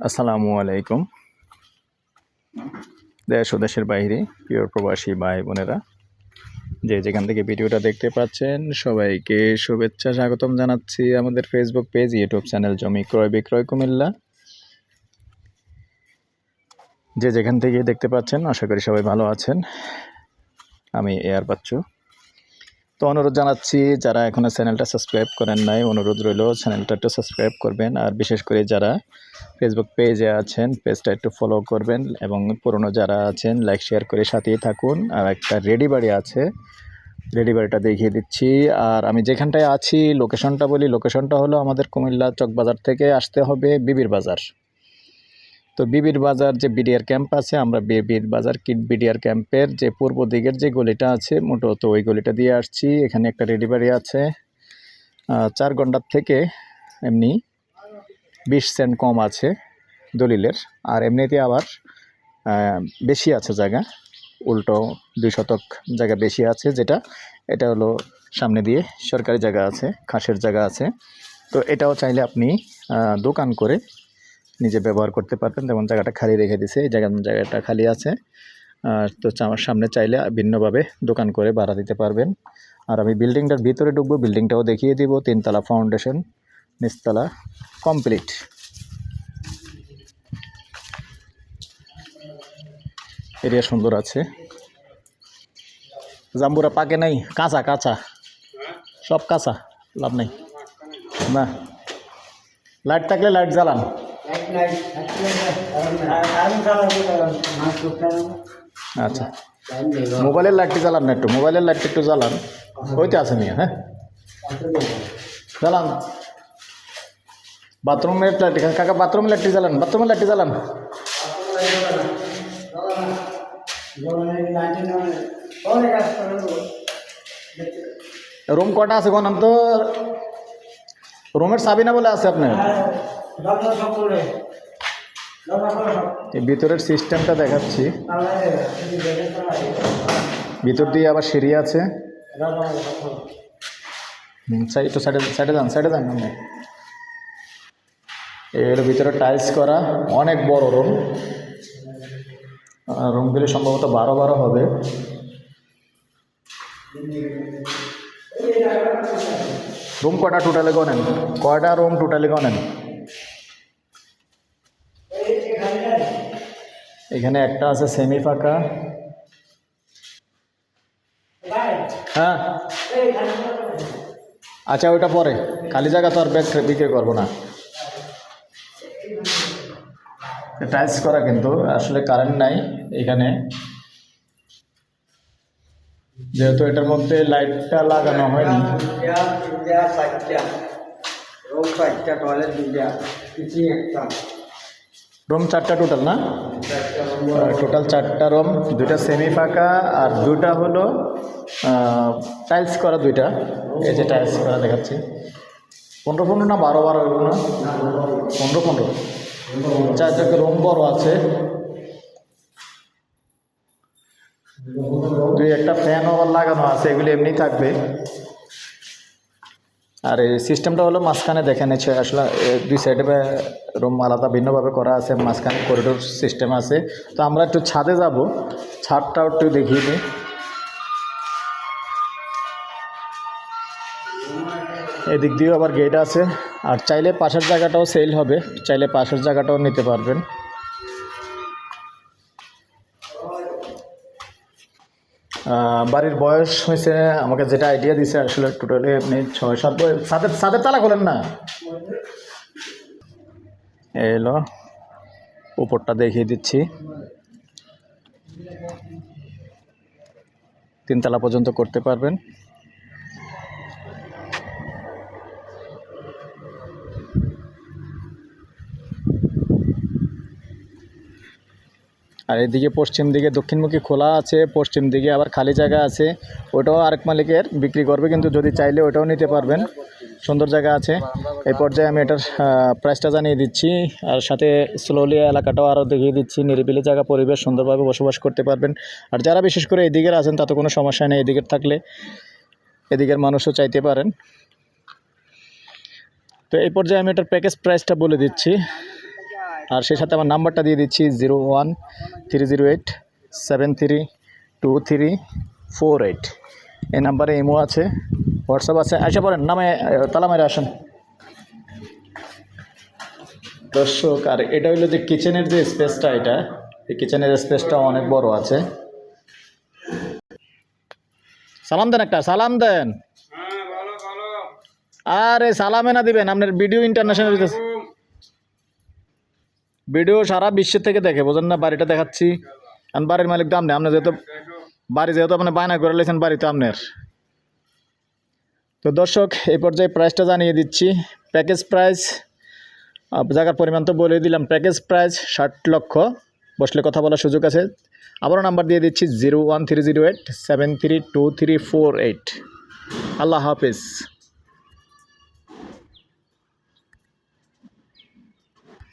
আসসালামু আলাইকুম। দেশ ও দেশের বাইরে, প্রিয় প্রবাসী ভাই বোনেরা, যে যেখান থেকে ভিডিওটা দেখতে পাচ্ছেন, সবাইকে শুভেচ্ছা স্বাগতম জানাচ্ছি আমাদের ফেসবুক পেজ ইউটিউব চ্যানেল জমি ক্রয় বিক্রয় কুমিল্লা। যে যেখান থেকে দেখতে পাচ্ছেন, আশা করি সবাই ভালো আছেন। আমি এয়ার বাচ্চু। তো অনুরোধ জানাচ্ছি, যারা এখনও চ্যানেলটা সাবস্ক্রাইব করেন নাই, অনুরোধ রইল চ্যানেলটা একটু সাবস্ক্রাইব করবেন। আর বিশেষ করে যারা ফেসবুক পেজে আছেন পেজটা একটু ফলো করবেন এবং পুরনো যারা আছেন লাইক শেয়ার করে সাথেই থাকুন। আর একটা রেডি বাড়ি আছে রেডি বাড়িটা দেখিয়ে দিচ্ছি। আর আমি যেখানটায় আছি লোকেশনটা বলি লোকেশনটা হলো আমাদের কুমিল্লা চকবাজার থেকে আসতে হবে বিবির বাজার। তো বিবির বাজার যে বিডিআর ক্যাম্প আছে, আমরা বিবির বাজার কিট বিডিআর ক্যাম্পের যে পূর্ব দিকের যে গলিটা আছে মোটত ওই গলিটা দিয়ে আসছি। এখানে একটা বাড়ি আছে। চার ঘণ্টার থেকে এমনি বিশ সেন্ট কম আছে দলিলের। আর এমনিতে আবার বেশি আছে জায়গা। উল্টো দুই শতক জায়গা বেশি আছে যেটা, এটা হলো সামনে দিয়ে সরকারি জায়গা আছে, খাসের জায়গা আছে। তো এটাও চাইলে আপনি দোকান করে নিজে ব্যবহার করতে পারবেন। যেমন জায়গাটা খালি রেখে দিছে এই জায়গা জায়গাটা খালি আছে। আর তো আমার সামনে চাইলে ভিন্নভাবে দোকান করে ভাড়া দিতে পারবেন। আর আমি বিল্ডিংটার ভিতরে ঢুকবো, বিল্ডিংটাও দেখিয়ে দিব। তিনতলা ফাউন্ডেশন নিচতলা কমপ্লিট এরিয়া সুন্দর আছে। জাম্বুরা পাকে নাই? কাঁচা কাঁচা। সব কাঁচা, লাভ নেই। না। লাইট থাকলে লাইট জ্বালান। আচ্ছা মোবাইলের লাইটটি জ্বালান না একটু মোবাইলের লাইটটা একটু জ্বালান ওইতে আছে মিয়া হ্যাঁ জ্বালান বাথরুমের লাইট কাকা বাথরুমের লাইটটি জ্বালান বাথরুমের লাইটটি জ্বালান রুম কটা আছে কোন তো রুমের চাবি না বলে আছে আপনার এই ভিতরের সিস্টেমটা দেখাচ্ছি। ভিতর দিয়ে আবার সিঁড়ি আছে। একটু সাইডে সাইডে যান সাইডে যান। এর ভিতরে টাইলস করা অনেক বড় রুম রুমগুলি সম্ভবত বারো বারো হবে। রুম কটা টোটালি গনেন কয়টা রুম টোটালি গনেন এখানে একটা আছে সেমি ফাঁকা। হ্যাঁ। আচ্ছা ওইটা পরে। খালি জায়গা তো আর ব্যাগ বিক্রি করব না। টাইলস করা কিন্তু, আসলে কারেন্ট নাই এখানে। যেহেতু এটার মধ্যে লাইটটা লাগানো হয়নি। রুম চারটা টোটাল না? টোটাল চারটা রুম দুইটা সেমি ফাঁকা আর দুইটা হলো টাইলস করা দুইটা। এই যে টাইলস করা দেখাচ্ছি। পনেরো পনেরো না বারো বারো এগুলো না? পনেরো পনেরো। চার চারটাকে রুম বড় আছে। দুই একটা ফ্যান আবার লাগানো আছে, এগুলি এমনি থাকবে। আর এই সিস্টেমটা হলো মাঝখানে দেখেন এসে আসলে দুই সাইডে রুম আলাদা ভিন্নভাবে করা আছে, মাঝখানে করিডোর সিস্টেম আছে। তো আমরা একটু ছাদে যাব ছাদটাও একটু দেখিয়ে দিই। এদিক দিয়েও আবার গেট আছে। আর চাইলে পাশের জায়গাটাও সেল হবে, চাইলে পাশের জায়গাটাও নিতে পারবেন। বাড়ির বয়স হয়েছে, আমাকে যেটা আইডিয়া দিছে আসলে টোটালি আপনি ছয় সাত বয়স, সাতের সাতের তালা খোলেন না? এলো, উপরটা দেখিয়ে দিচ্ছি। তিন তিনতলা পর্যন্ত করতে পারবেন। আর এদিকে পশ্চিম দিকে, দক্ষিণমুখী খোলা আছে, পশ্চিম দিকে আবার খালি জায়গা আছে। ওটাও আরেক মালিকের বিক্রি করবে, কিন্তু যদি চাইলে ওটাও নিতে পারবেন। সুন্দর জায়গা আছে। এই পর্যায়ে আমি এটার প্রাইসটা জানিয়ে দিচ্ছি। আর সাথে স্লোলি এলাকাটাও আরও দেখিয়ে দিচ্ছি। নিরিবিলি জায়গা, পরিবেশ সুন্দরভাবে বসবাস করতে পারবেন। আর যারা বিশেষ করে এদিকের আছেন, তাতে কোনো সমস্যা নেই। এদিকের থাকলে এদিকের মানুষও চাইতে পারেন। তো এই পর্যায়ে আমি এটার প্যাকেজ প্রাইসটা বলে দিচ্ছি। আর সেই সাথে আমার নাম্বারটা দিয়ে দিচ্ছি zero one three zero eight seven three two three four eight. এই নাম্বারে ইমো আছে হোয়াটসঅ্যাপ আছে। আসে পড়েন নামে তালা মেরে আসেন। দর্শক আর এটা হইল যে কিচেনের যে স্পেসটা এটা এই কিচেনের স্পেসটা অনেক বড় আছে। সালাম দেন একটা সালাম দেন। আরে সালামে না দিবেন আপনার ভিডিও ইন্টারন্যাশনাল ভিডিও সারা বিশ্বের থেকে দেখে, বোঝেন না? বাড়িটা দেখাচ্ছি। আর বাড়ির মালিক দাম নেই আপনি যেহেতু বাড়ি যেহেতু আপনি বায়না করে লেছেন, বাড়ি তো আপনার। তো দর্শক, এই পর্যায়ে প্রাইসটা জানিয়ে দিচ্ছি। প্যাকেজ প্রাইস জায়গার পরিমাণ তো বলে দিলাম। প্যাকেজ প্রাইস ষাট লক্ষ, বসলে কথা বলার সুযোগ আছে। আবারও নাম্বার দিয়ে দিচ্ছি zero one three zero eight seven three two three four eight আল্লাহ হাফিজ।